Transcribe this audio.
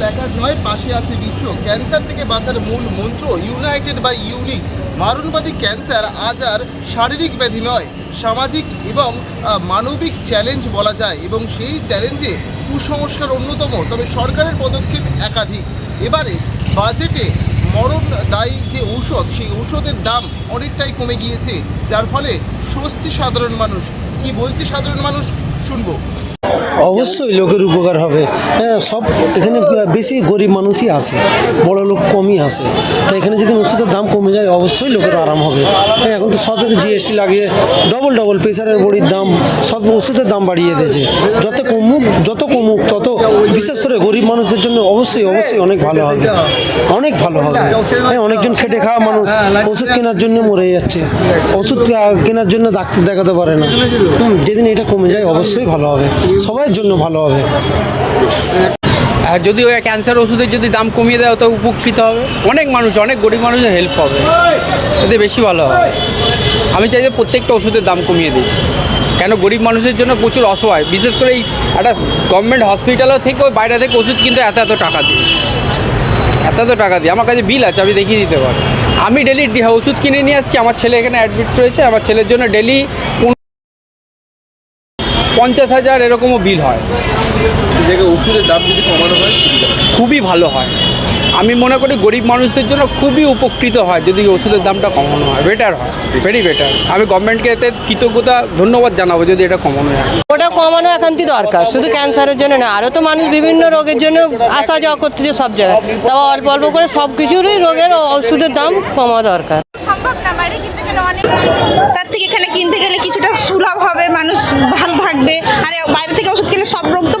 বেঙ্গল একার নয়, পাশে আছে বিশ্ব। ক্যান্সার থেকে বাঁচার মূল মন্ত্র ইউনাইটেড বাই ইউনিক। মারণবাদী ক্যান্সার আজ আর শারীরিক ব্যাধি নয়, সামাজিক এবং মানবিক চ্যালেঞ্জ বলা যায় এবং সেই চ্যালেঞ্জে কুসংস্কার অন্যতম। তবে সরকারের পদক্ষেপ একাধিক। এবারে বাজেটে মরণ দায়ী যে ঔষধ, সেই ঔষধের দাম অনেকটাই কমে গিয়েছে, যার ফলে স্বস্তি সাধারণ মানুষ। কি বলছে সাধারণ মানুষ? শুনব। অবশ্যই লোকের উপকার হবে। হ্যাঁ সব এখানে বেশি গরিব মানুষই আসে বড় লোক কমই আসে তাই এখানে যদি ওষুধের দাম কমে যায়, অবশ্যই লোকের আরাম হবে। হ্যাঁ এখন তো সবে জিএসটি লাগিয়ে ডবল ডবল প্রেশারের বড়ির দাম, সব ওষুধের দাম বাড়িয়ে দিয়েছে। যত কমুক যত কমুক, তত বিশেষ করে গরিব মানুষদের জন্য অবশ্যই অবশ্যই অনেক ভালো হবে। অনেক ভালো হবে। হ্যাঁ অনেকজন খেটে খাওয়া মানুষ ওষুধ কেনার জন্য মরে যাচ্ছে। ওষুধ কেনার জন্য ডাক্তার দেখাতে পারে না। যেদিন এটা কমে যায়, অবশ্যই ভালো হবে। সবার জন্য ভালো হবে। যদি ওই ক্যান্সার ওষুধের যদি দাম কমিয়ে দেয় তো উপকৃত হবে। অনেক মানুষ, অনেক গরিব মানুষের হেল্প হবে। এতে বেশি ভালো হবে। আমি চাই যে প্রত্যেকটা ওষুধের দাম কমিয়ে দিই কেন গরিব মানুষের জন্য প্রচুর অসহায়। বিশেষ করে এই একটা গভর্নমেন্ট হসপিটালও থেকে ওই বাইরে থেকে ওষুধ কিনতে এত এত টাকা দিই। এত এত টাকা দিই। আমার কাছে বিল আছে আমি দেখিয়ে দিতে পারি আমি ডেলি ওষুধ কিনে নিয়ে আসছি। আমার ছেলে এখানে অ্যাডমিট রয়েছে আমার ছেলের জন্য ডেলি পঞ্চাশ হাজার এরকমও বিল হয়। সে জায়গায় ওষুধের দাম যদি কমানো হয় সুবিধা হয়। খুবই ভালো হয়। আমি মনে করি গরিব মানুষদের জন্য খুবই উপকৃত হয় যদি ওষুধের দামটা কমানো হয়। বেটার হয়। ভেরি বেটার আমি গভর্নমেন্টকে এতে কৃতজ্ঞতা ধন্যবাদ জানাব যদি এটা কমানো হয়। ওটা কমানো একান্তই দরকার। শুধু ক্যান্সারের জন্য না আরও তো মানুষ বিভিন্ন রোগের জন্য আসা যাওয়া করতেছে সব জায়গায়। তাও অল্প অল্প করে সব কিছুরই রোগের ওষুধের দাম কমা দরকার। সম্ভব না আর বাইরে থেকে ওষুধ খেলে সব রোগ তো